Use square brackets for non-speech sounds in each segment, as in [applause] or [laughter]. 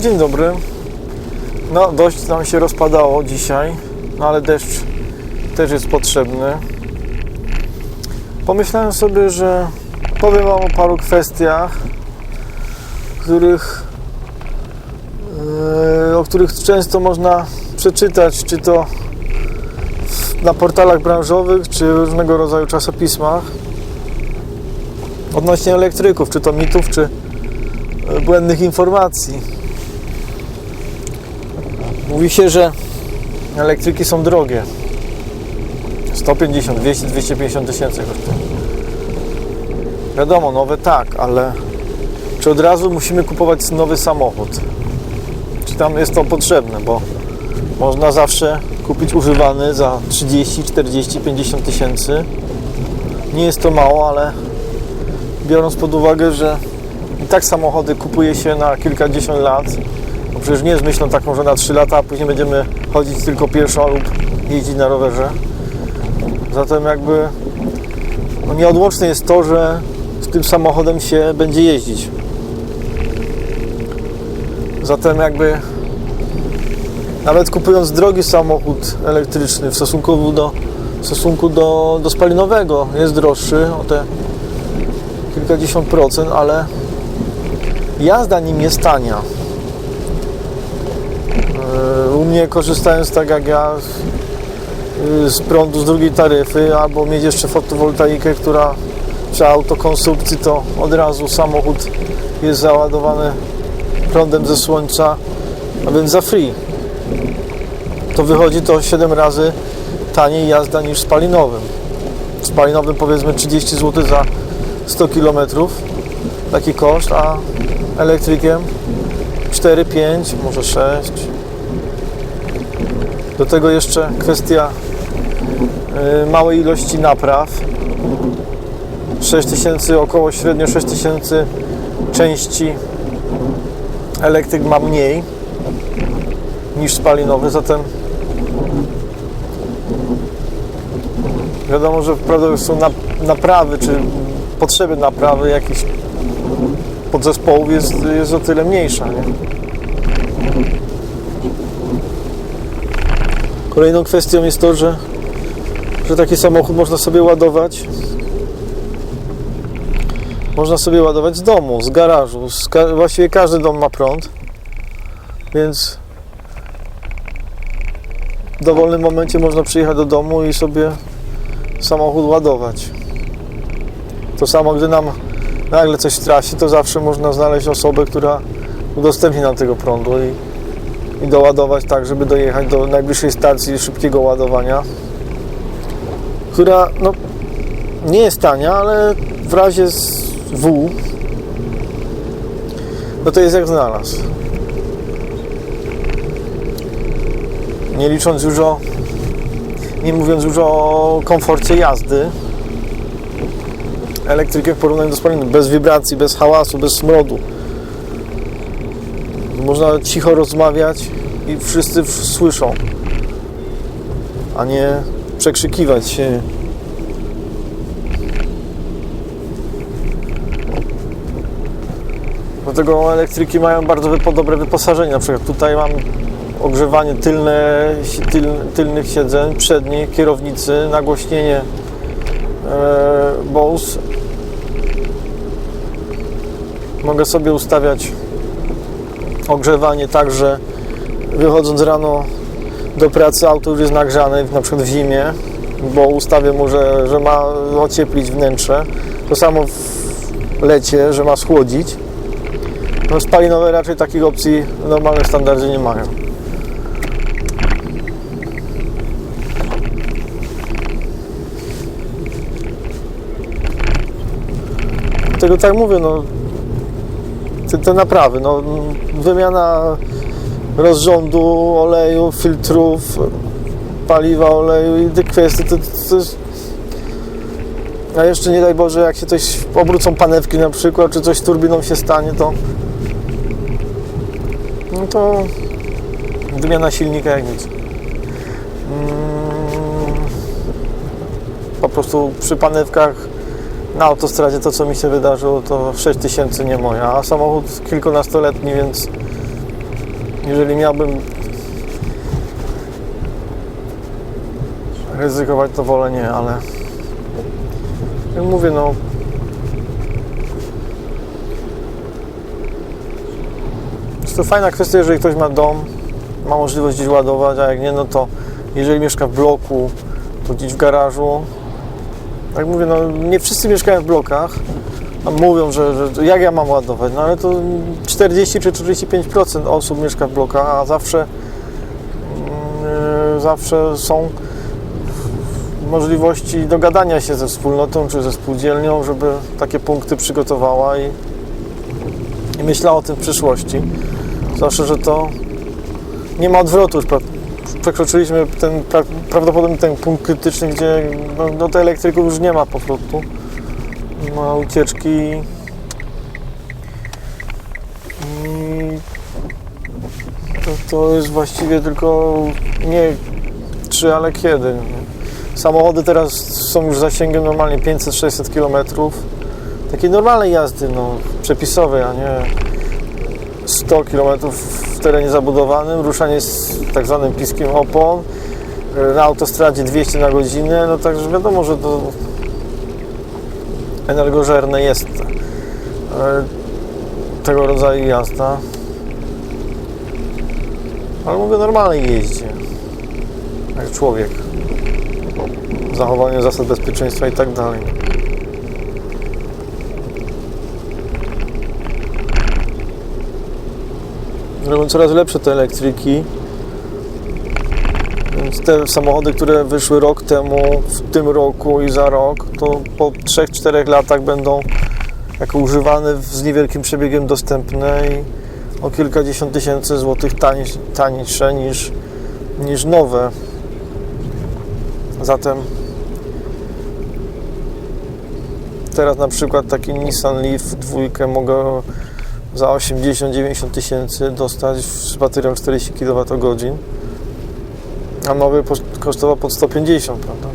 Dzień dobry. No, dość nam się rozpadało dzisiaj, no ale deszcz też jest potrzebny. Pomyślałem sobie, że powiem Wam o paru kwestiach, których, yy, o których często można przeczytać, czy to na portalach branżowych, czy różnego rodzaju czasopismach odnośnie elektryków, czy to mitów, czy e, błędnych informacji. Mówi się, że elektryki są drogie. 150, 200, 250 tysięcy kosztują. Wiadomo, nowe tak, ale czy od razu musimy kupować nowy samochód? Czy tam jest to potrzebne? Bo można zawsze kupić używany za 30, 40, 50 tysięcy. Nie jest to mało, ale biorąc pod uwagę, że i tak samochody kupuje się na kilkadziesiąt lat, bo przecież nie jest myślą taką, że na 3 lata, a później będziemy chodzić tylko pieszo lub jeździć na rowerze. Zatem jakby no nieodłączne jest to, że z tym samochodem się będzie jeździć. Zatem jakby nawet kupując drogi samochód elektryczny w stosunku do, w stosunku do, do spalinowego jest droższy o te kilkadziesiąt procent, ale jazda nim jest tania. Mnie korzystając tak jak ja yy, z prądu z drugiej taryfy, albo mieć jeszcze fotowoltaikę, która przy autokonsumpcji to od razu samochód jest załadowany prądem ze słońca, a więc za free. To wychodzi to 7 razy taniej jazda niż spalinowym. Spalinowym powiedzmy 30 zł za 100 km taki koszt, a elektrykiem 4, 5, może 6. Do tego jeszcze kwestia y, małej ilości napraw. 6000, około średnio 6000 części elektryk ma mniej niż spalinowy, zatem wiadomo, że prawda są na, naprawy, czy potrzeby naprawy jakichś podzespołów jest, jest o tyle mniejsza. Nie? Kolejną kwestią jest to, że, że taki samochód można sobie ładować można sobie ładować z domu, z garażu. Z ka- właściwie każdy dom ma prąd, więc w dowolnym momencie można przyjechać do domu i sobie samochód ładować. To samo, gdy nam nagle coś traci, to zawsze można znaleźć osobę, która udostępni nam tego prądu i, i doładować tak, żeby dojechać do najbliższej stacji szybkiego ładowania, która no, nie jest tania, ale w razie z W no to jest jak znalazł. Nie licząc już o nie mówiąc już o komforcie jazdy elektrykiem w porównaniu do spaliny, bez wibracji, bez hałasu, bez smrodu. Można cicho rozmawiać i wszyscy słyszą, a nie przekrzykiwać się. Dlatego elektryki mają bardzo dobre wyposażenie. Na przykład tutaj mam ogrzewanie tylne, tyl, tylnych siedzeń, przedniej, kierownicy, nagłośnienie e, Bose. Mogę sobie ustawiać ogrzewanie tak, że wychodząc rano do pracy auto już jest nagrzane, na przykład w zimie, bo ustawię mu, że, że ma ocieplić wnętrze. To samo w lecie, że ma schłodzić. No spalinowe raczej takich opcji w normalnym standardzie nie mają. Dlatego tak mówię, no te, te naprawy, no wymiana rozrządu, oleju, filtrów, paliwa, oleju i te kwestie, to, to jest... A jeszcze nie daj Boże, jak się coś obrócą panewki na przykład, czy coś z turbiną się stanie, to no to wymiana silnika jak nic. Mm, Po prostu przy panewkach na autostradzie to, co mi się wydarzyło, to 6000 nie moja, a samochód kilkunastoletni, więc jeżeli miałbym ryzykować, to wolę nie, ale mówię, no to fajna kwestia, jeżeli ktoś ma dom, ma możliwość gdzieś ładować, a jak nie, no to jeżeli mieszka w bloku, to gdzieś w garażu. Jak mówię, no nie wszyscy mieszkają w blokach, a mówią, że, że jak ja mam ładować, no ale to 40 czy 45% osób mieszka w blokach, a zawsze yy, zawsze są możliwości dogadania się ze wspólnotą czy ze spółdzielnią, żeby takie punkty przygotowała i, i myślała o tym w przyszłości. Zwłaszcza, że to nie ma odwrotu. Już przekroczyliśmy ten, pra, prawdopodobnie ten punkt krytyczny, gdzie no, do tej elektryków już nie ma powrotu. Ma ucieczki to, to jest właściwie tylko nie czy, ale kiedy. Samochody teraz są już zasięgiem normalnie 500-600 km. Takiej normalnej jazdy, no, przepisowej, a nie 100 km w terenie zabudowanym, ruszanie z tak zwanym piskiem opon, na autostradzie 200 na godzinę, no także wiadomo, że to energożerne jest e, tego rodzaju jazda. Ale mówię o normalnej jeździe, jak człowiek zachowanie zasad bezpieczeństwa i tak dalej. Robią coraz lepsze te elektryki. Więc te samochody, które wyszły rok temu, w tym roku i za rok, to po 3-4 latach będą jako używane z niewielkim przebiegiem dostępne i o kilkadziesiąt tysięcy złotych tańsze, niż, niż nowe. Zatem teraz na przykład taki Nissan Leaf dwójkę mogę za 80-90 tysięcy dostać z baterią 40 kWh, a nowy kosztował pod 150, prawda?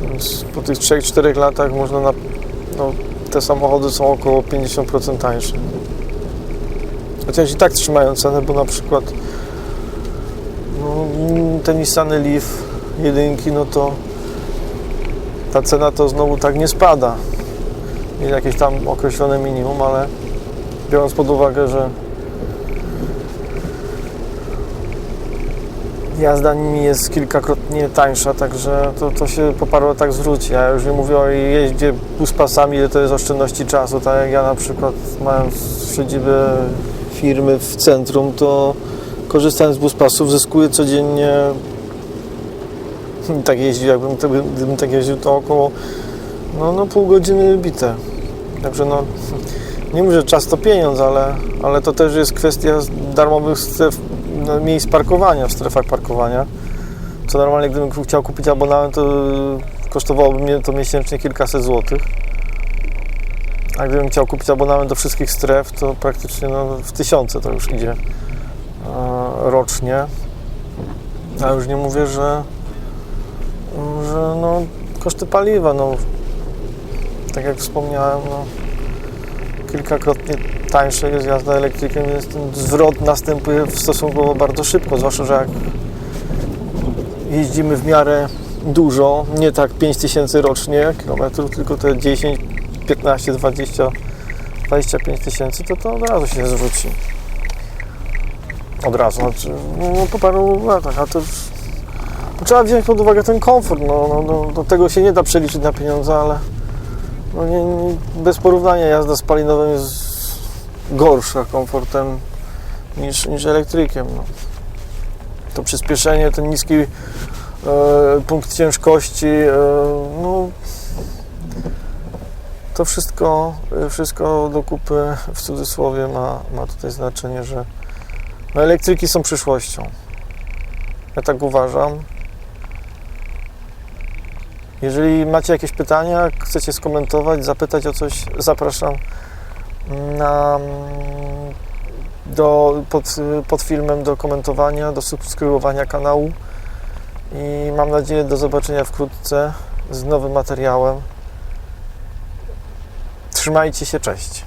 Więc po tych 3-4 latach można na, no, te samochody są około 50% tańsze. Chociaż i tak trzymają cenę, bo na przykład no, te Nissany Leaf jedynki, no to ta cena to znowu tak nie spada. Jest jakieś tam określone minimum, ale biorąc pod uwagę, że jazda nimi jest kilkakrotnie tańsza, także to, to się po paru latach zwróci. Ja już nie mówię o jeździe buspasami, ile to jest oszczędności czasu. Tak jak ja na przykład mając siedzibę firmy w centrum, to korzystając z buspasów zyskuję codziennie [laughs] tak jeździł, jakbym gdybym tak jeździł, to około no, no pół godziny bite. Także no, nie mówię, że czas to pieniądz, ale, ale to też jest kwestia darmowych stref, no, miejsc parkowania w strefach parkowania. Co normalnie, gdybym chciał kupić abonament, to kosztowałoby mnie to miesięcznie kilkaset złotych. A gdybym chciał kupić abonament do wszystkich stref, to praktycznie no, w tysiące to już idzie rocznie. A już nie mówię, że że no, koszty paliwa, no, tak jak wspomniałem, no, kilkakrotnie tańsze jest jazda elektrykiem, więc ten zwrot następuje stosunkowo bardzo szybko, zwłaszcza, że jak jeździmy w miarę dużo, nie tak 5000 rocznie kilometrów, tylko te 10, 15, 20, 25 tysięcy, to to od razu się zwróci. Od razu, znaczy, no, po paru latach, a to już Trzeba wziąć pod uwagę ten komfort. No, no, no, do tego się nie da przeliczyć na pieniądze, ale no nie, nie, bez porównania jazda spalinowym jest gorsza komfortem niż, niż elektrykiem. No. To przyspieszenie, ten niski e, punkt ciężkości, e, no, to wszystko, wszystko do kupy w cudzysłowie ma, ma tutaj znaczenie, że no, elektryki są przyszłością. Ja tak uważam. Jeżeli macie jakieś pytania, chcecie skomentować, zapytać o coś, zapraszam na, do, pod, pod filmem do komentowania, do subskrybowania kanału i mam nadzieję do zobaczenia wkrótce z nowym materiałem. Trzymajcie się, cześć.